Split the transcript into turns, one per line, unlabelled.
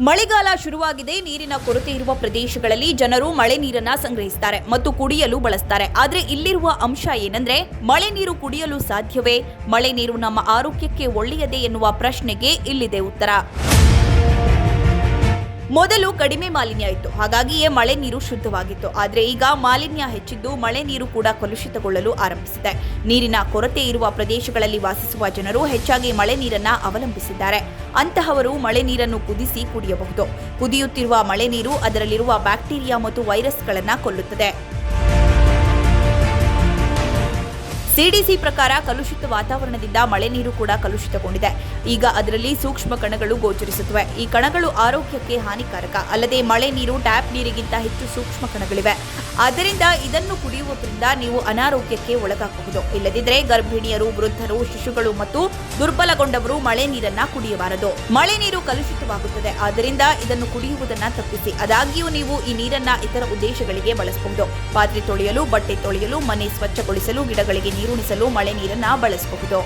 ಮಳೆಗಾಲ ಶುರುವಾಗಿದೆ. ನೀರಿನ ಕೊರತೆ ಇರುವ ಪ್ರದೇಶಗಳಲ್ಲಿ ಜನರು ಮಳೆ ನೀರನ್ನ ಸಂಗ್ರಹಿಸ್ತಾರೆ ಮತ್ತು ಕುಡಿಯಲು ಬಳಸ್ತಾರೆ. ಆದರೆ ಇಲ್ಲಿರುವ ಅಂಶ ಏನಂದ್ರೆ, ಮಳೆ ನೀರು ಕುಡಿಯಲು ಸಾಧ್ಯವೇ? ಮಳೆ ನೀರು ನಮ್ಮ ಆರೋಗ್ಯಕ್ಕೆ ಒಳ್ಳೆಯದೇ ಎನ್ನುವ ಪ್ರಶ್ನೆಗೆ ಇಲ್ಲಿದೆ ಉತ್ತರ. ಮೊದಲು ಕಡಿಮೆ ಮಾಲಿನ್ಯ ಇತ್ತು. ಹಾಗಾಗಿಯೇ ಮಳೆ ನೀರು ಶುದ್ಧವಾಗಿತ್ತು. ಆದರೆ ಈಗ ಮಾಲಿನ್ಯ ಹೆಚ್ಚಿದ್ದು ಮಳೆ ನೀರು ಕೂಡ ಕಲುಷಿತಗೊಳ್ಳಲು ಆರಂಭಿಸಿದೆ. ನೀರಿನ ಕೊರತೆ ಇರುವ ಪ್ರದೇಶಗಳಲ್ಲಿ ವಾಸಿಸುವ ಜನರು ಹೆಚ್ಚಾಗಿ ಮಳೆ ನೀರನ್ನ ಅವಲಂಬಿಸಿದ್ದಾರೆ. ಅಂತಹವರು ಮಳೆ ನೀರನ್ನು ಕುದಿಸಿ ಕುಡಿಯಬಹುದು. ಕುದಿಯುತ್ತಿರುವ ಮಳೆ ನೀರು ಅದರಲ್ಲಿರುವ ಬ್ಯಾಕ್ಟೀರಿಯಾ ಮತ್ತು ವೈರಸ್ಗಳನ್ನು ಕೊಲ್ಲುತ್ತದೆ. ಸಿಡಿಸಿ ಪ್ರಕಾರ ಕಲುಷಿತ ವಾತಾವರಣದಿಂದ ಮಳೆ ನೀರು ಕೂಡ ಕಲುಷಿತಗೊಂಡಿದೆ. ಈಗ ಅದರಲ್ಲಿ ಸೂಕ್ಷ್ಮ ಕಣಗಳು ಗೋಚರಿಸುತ್ತವೆ. ಈ ಕಣಗಳು ಆರೋಗ್ಯಕ್ಕೆ ಹಾನಿಕಾರಕ. ಅಲ್ಲದೆ ಮಳೆ ನೀರು, ಟ್ಯಾಪ್ ನೀರಿಗಿಂತ ಹೆಚ್ಚು ಸೂಕ್ಷ್ಮ ಕಣಗಳಿವೆ. ಆದ್ದರಿಂದ ಇದನ್ನು ಕುಡಿಯುವುದರಿಂದ ನೀವು ಅನಾರೋಗ್ಯಕ್ಕೆ ಒಳಗಾಗಬಹುದು. ಇಲ್ಲದಿದ್ದರೆ ಗರ್ಭಿಣಿಯರು, ವೃದ್ಧರು, ಶಿಶುಗಳು ಮತ್ತು ದುರ್ಬಲಗೊಂಡವರು ಮಳೆ ನೀರನ್ನ ಕುಡಿಯಬಾರದು. ಮಳೆ ನೀರು ಕಲುಷಿತವಾಗುತ್ತದೆ. ಆದ್ದರಿಂದ ಇದನ್ನು ಕುಡಿಯುವುದನ್ನ ತಪ್ಪಿಸಿ. ಆದಾಗ್ಯೂ ನೀವು ಈ ನೀರನ್ನ ಇತರ ಉದ್ದೇಶಗಳಿಗೆ ಬಳಸಬಹುದು. ಪಾತ್ರೆ ತೊಳೆಯಲು, ಬಟ್ಟೆ ತೊಳೆಯಲು, ಮನೆ ಸ್ವಚ್ಛಗೊಳಿಸಲು, ಗಿಡಗಳಿಗೆ ನೀರುಣಿಸಲು ಮಳೆ ನೀರನ್ನ ಬಳಸಬಹುದು.